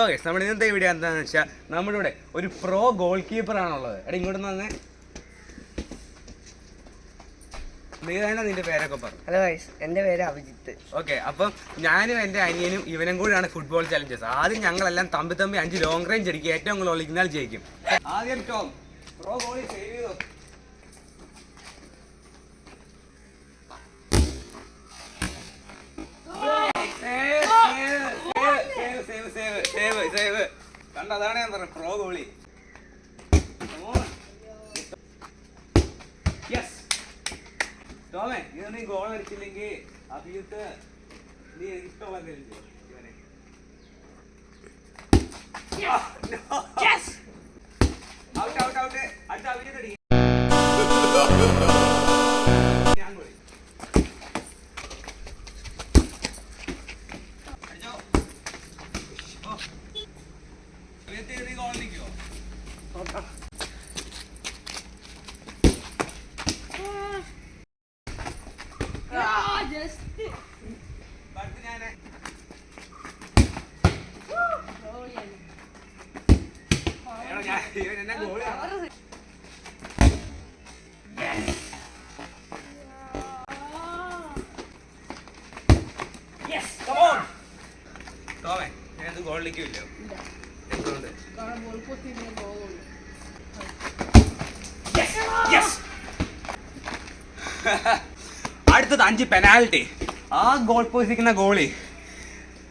Okay നമ്മുടെ ഇന്നത്തെ video എന്താണെന്ന് വെച്ചാൽ നമ്മുടെ ഇവിടെ ഒരു പ്രോ ഗോൾ കീപ്പർ ആണുള്ളത്. എടാ ഇങ്ങോട്ട് വന്നേ. നീ തന്നെ നിന്റെ പേരൊക്കെ പറഞ്ഞു ഹലോ ഗൈസ് എന്റെ പേര് അഭിജിത്ത്. ഓക്കെ അപ്പം ഞാനും എന്റെ അനിയനും ഇവനും കൂടിയാണ് ഫുട്ബോൾ ചലഞ്ചസ് ആദ്യം ഞങ്ങളെല്ലാം തമ്പി തമ്പി അഞ്ച് ലോങ് റേഞ്ച് അടിക്കുക. ഏറ്റവും കൂടുതൽ ഒളിക്കുന്നാൽ ജയിക്കും. ആദ്യം ടോം പ്രോ ഗോളി അടിച്ചില്ലെങ്കിൽ അഭിയത്ത് നീ എന്തെങ്കിലും ചെയ്യ് ഇവനെ. Out, out, out. അടുത്ത അഭിജിത്ത് അടി. ഞാൻ ഗോളി. അടിച്ചോ. ഓ. അഭിജിത്ത് നീ ഗോൾ അടിക്കുവോ? അടുത്ത ഞാൻ. എടാ, ഞാൻ ഇവൻ എന്നെ ഗോളിയാണ് ടോമേ ഞാനത് ഗോളിലേക്കില്ലോ എന്തുകൊണ്ട്? അടുത്തത് അഞ്ച് പെനാൽറ്റി ആ goal പോസിക്കുന്ന goalie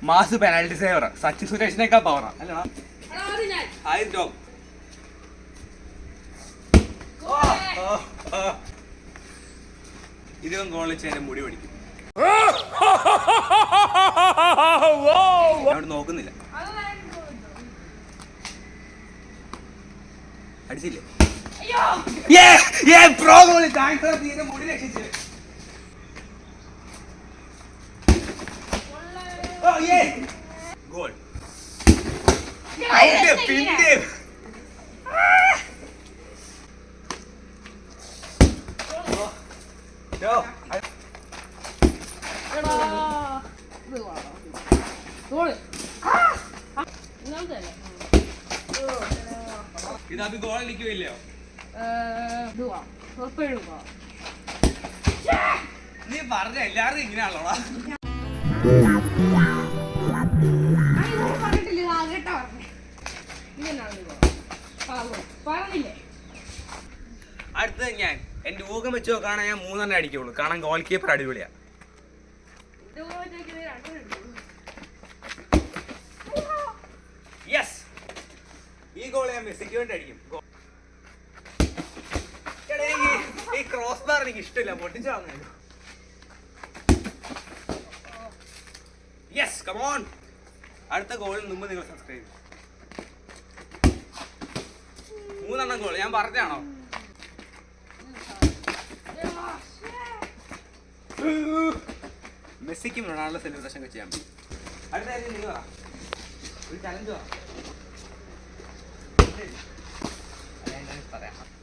mass penalty saver Sachin സുരേഷിനേക്കാൾ പവറാ അല്ലടാ ആയിരം ടോം ഗോൾ വെച്ച് എന്റെ മുടി പഠിക്കും അവിടെ നോക്കുന്നില്ല. അടിച്ചില്ലേ? പ്രോ ഗോളി താങ്ക്സ് തീരെ മുടി രക്ഷിച്ചു. Out പിന്നെ No. ഇത് അഭി ഗോൾ അടിക്കുമല്ലോ നീ പറഞ്ഞ എല്ലാരും ഇങ്ങനെയാണല്ലോടാ അടുത്തത് ഞാൻ. എന്റെ ഊഹം വെച്ച് നോക്കാണെങ്കിൽ ഞാൻ മൂന്നെണ്ണം അടിക്കുള്ളൂ. കാരണം ഗോൾ കീപ്പർ അടിപൊളിയാ. ഈ ക്രോസ് ബാർ എനിക്ക് ഇഷ്ടമില്ല. പൊട്ടിച്ചു യെസ് കമോൺ അടുത്ത ഗോളിന് മുമ്പ് നിങ്ങൾ സബ്സ്ക്രൈബ് മൂന്നെണ്ണം ഗോൾ ഞാൻ പറഞ്ഞാണോ മെസ്സിക്കും റൊണാൾഡോ സെലിബ്രേഷൻ ഒക്കെ ചെയ്യാൻ പറ്റും അടുത്ത കാര്യം നിങ്ങൾ ഒരു ചലഞ്ച്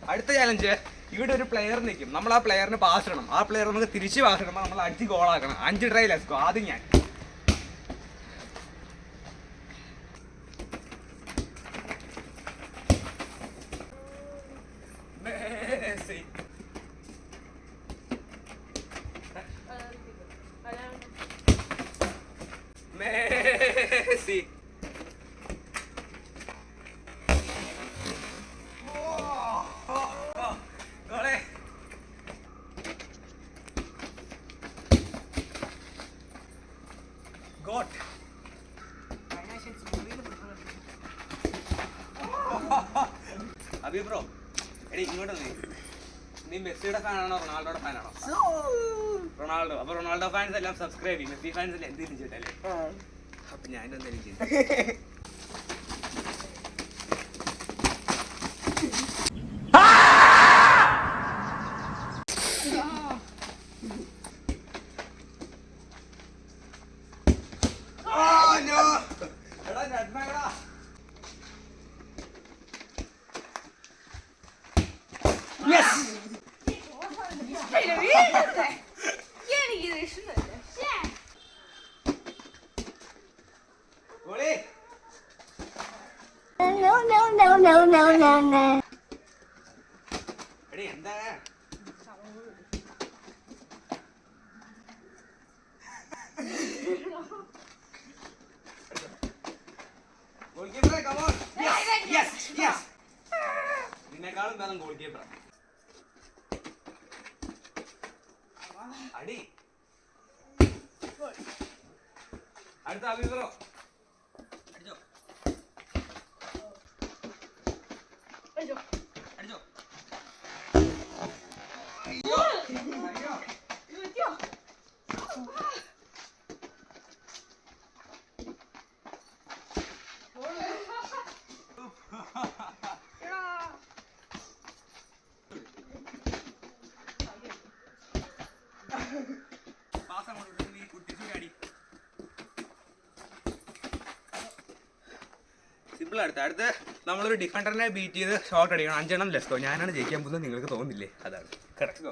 അടുത്ത ചലഞ്ച് ഇവിടെ ഒരു പ്ലെയർ നിൽക്കും. നമ്മൾ ആ പ്ലെയറിന് പാസ് ഇടണം. ആ പ്ലെയർ നമുക്ക് തിരിച്ച് പാസ് ഇടുമ്പോൾ നമ്മൾ അടിച്ച് ഗോളാക്കണം അഞ്ച് ട്രൈ ലെസ്കോ ആദ്യം ഞാൻ Messi Messi goat Abi bro എടി ഇങ്ങോട്ട് നീ നീ മെസ്സിയുടെ ഫാനാണോ റൊണാൾഡോയുടെ ഫാനാണോ റൊണാൾഡോ. അപ്പൊ റൊണാൾഡോ ഫാൻസ് എല്ലാം സബ്സ്ക്രൈബ് ചെയ്യും. മെസ്സി ഫാൻസ് എല്ലാം എന്തെങ്കിലും ചെയ്തല്ലേ അപ്പൊ ഞാൻ എന്തെങ്കിലും നിന്നെക്കാളും ഭേദം ഗോൾ കീപ്പർ അടി. അടുത്ത അഭിപ്രോ അടിച്ചോ അടിച്ചോ അയ്യോ അയ്യോ പാസ് അങ്ങോട്ട് നീ കുട്ടി അടി സിമ്പിൾ അടുത്ത അടുത്ത് നമ്മളൊരു ഡിഫൻഡറിനെ ബീറ്റ് ചെയ്ത് ഷോട്ട് അടിക്കണം. അഞ്ചെണ്ണം ലെസ്കോ ഞാനാണ് ജയിക്കാൻ പോകുന്നത്. നിങ്ങൾക്ക് തോന്നില്ലേ അതാണ്. കറക്റ്റ്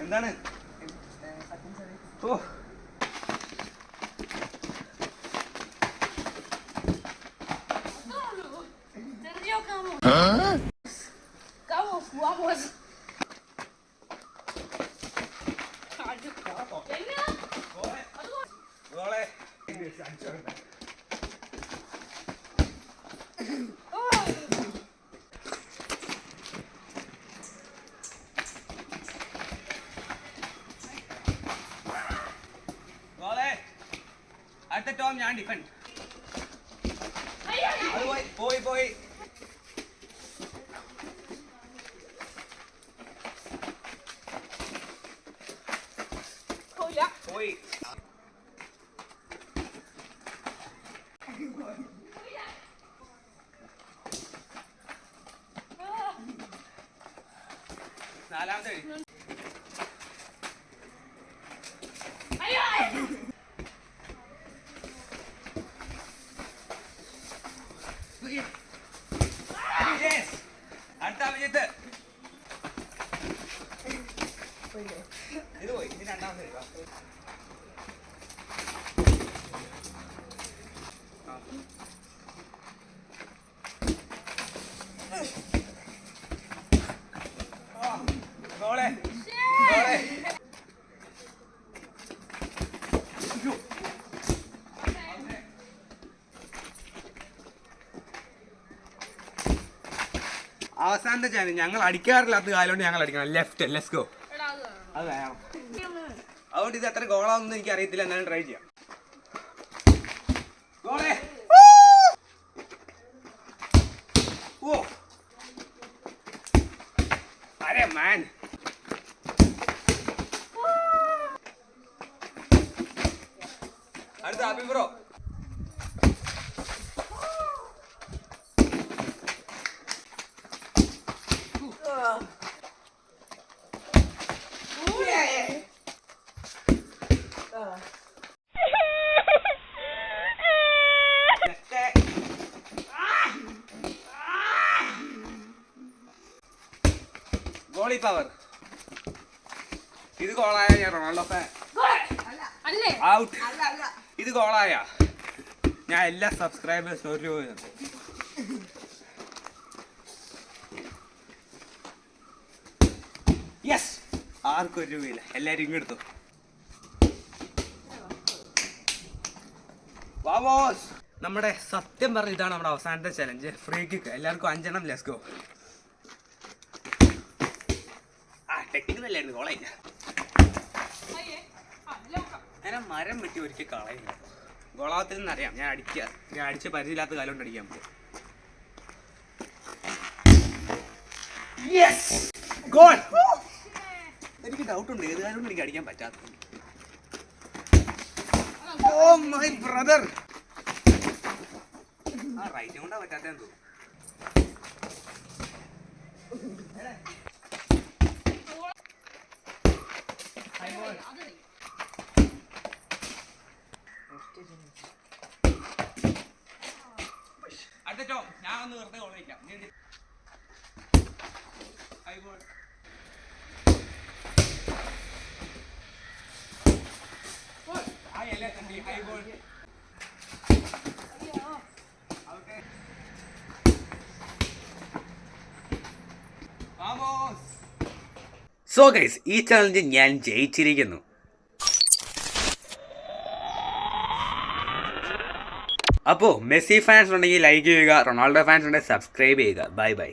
എന്താണ്? ഓ. അടുത്ത ടോം ഞാൻ ഡിഫൻഡ് പോയി പോയി പോയി പോയില്ല. പോയി നാലാമത്തെ അടി. അയ്യോ. Yes. അടുത്ത അഭിജിത്ത് രണ്ടാമത്തെ. അവസാനത്തെ ചാനൽ ഞങ്ങൾ അടിക്കാറില്ലാത്ത കാലം കൊണ്ട് ഞങ്ങൾ അടിക്കണം. ലെഫ്റ്റ് ലെറ്റ്സ് ഗോ അത്. വേണം. അത് വേണം അതുകൊണ്ട് ഇത് എത്ര ഗോളാണെന്ന് എനിക്ക് അറിയത്തില്ല. എന്നാലും ട്രൈ ചെയ്യാം. ഗോളേ. ഓ. അരെ മാൻ അടുത്ത ഹാപ്പി ബ്രോ ഗോളി പവർ ഇത് ഗോളായ ഞാൻ റൊണാൾഡോ ഫാൻ അല്ലേ. ഔട്ട് ഇത് ഗോളായ ഞാൻ എല്ലാ സബ്സ്ക്രൈബേഴ്സ് ഒരു രൂപ. യെസ് ആർക്കും ഒരു രൂപയില്ല. എല്ലാരും ഇങ്ങെടുത്തു വാവോസ് നമ്മുടെ സത്യം പറഞ്ഞ ഇതാണ് നമ്മുടെ അവസാനത്തെ ചലഞ്ച് ഫ്രീ കിക്ക് എല്ലാവർക്കും അഞ്ചെണ്ണം. ലെസ്കോ ആ ടെക്നിക്ക് നല്ലായിരുന്നു കോളേജ്. ആ മരം വെട്ടി ഒരിക്കൽ കളയില്ല ഗോളാവത്തിൽ നിന്നറിയാം ഞാൻ അടിക്കുക ഞാൻ അടിച്ച് പരിചയമില്ലാത്ത കാലം കൊണ്ട് അടിക്കാൻ പറ്റും. എനിക്ക് ഡൗട്ട് ഉണ്ട്. ഏത് കാലം എനിക്ക് അടിക്കാൻ പറ്റാത്തത്? ഓ മൈ ബ്രദർ ആ റൈറ്റ് കൊണ്ടാ പറ്റാത്ത തോന്നുന്നു. Hey, നീ. ഒന്ന് വെറുതെ ഓടിക്കാം ഐബോൾ ആ എല്ലാ തണ്ടി ഐബോൾ സോ ഗൈസ് ഈ ചലഞ്ച് ഞാൻ ജയിച്ചിരിക്കുന്നു. അപ്പോൾ മെസ്സി ഫാൻസ് ഉണ്ടെങ്കിൽ ലൈക്ക് ചെയ്യുക റൊണാൾഡോ ഫാൻസ് ഉണ്ടെങ്കിൽ സബ്സ്ക്രൈബ് ചെയ്യുക. Bye bye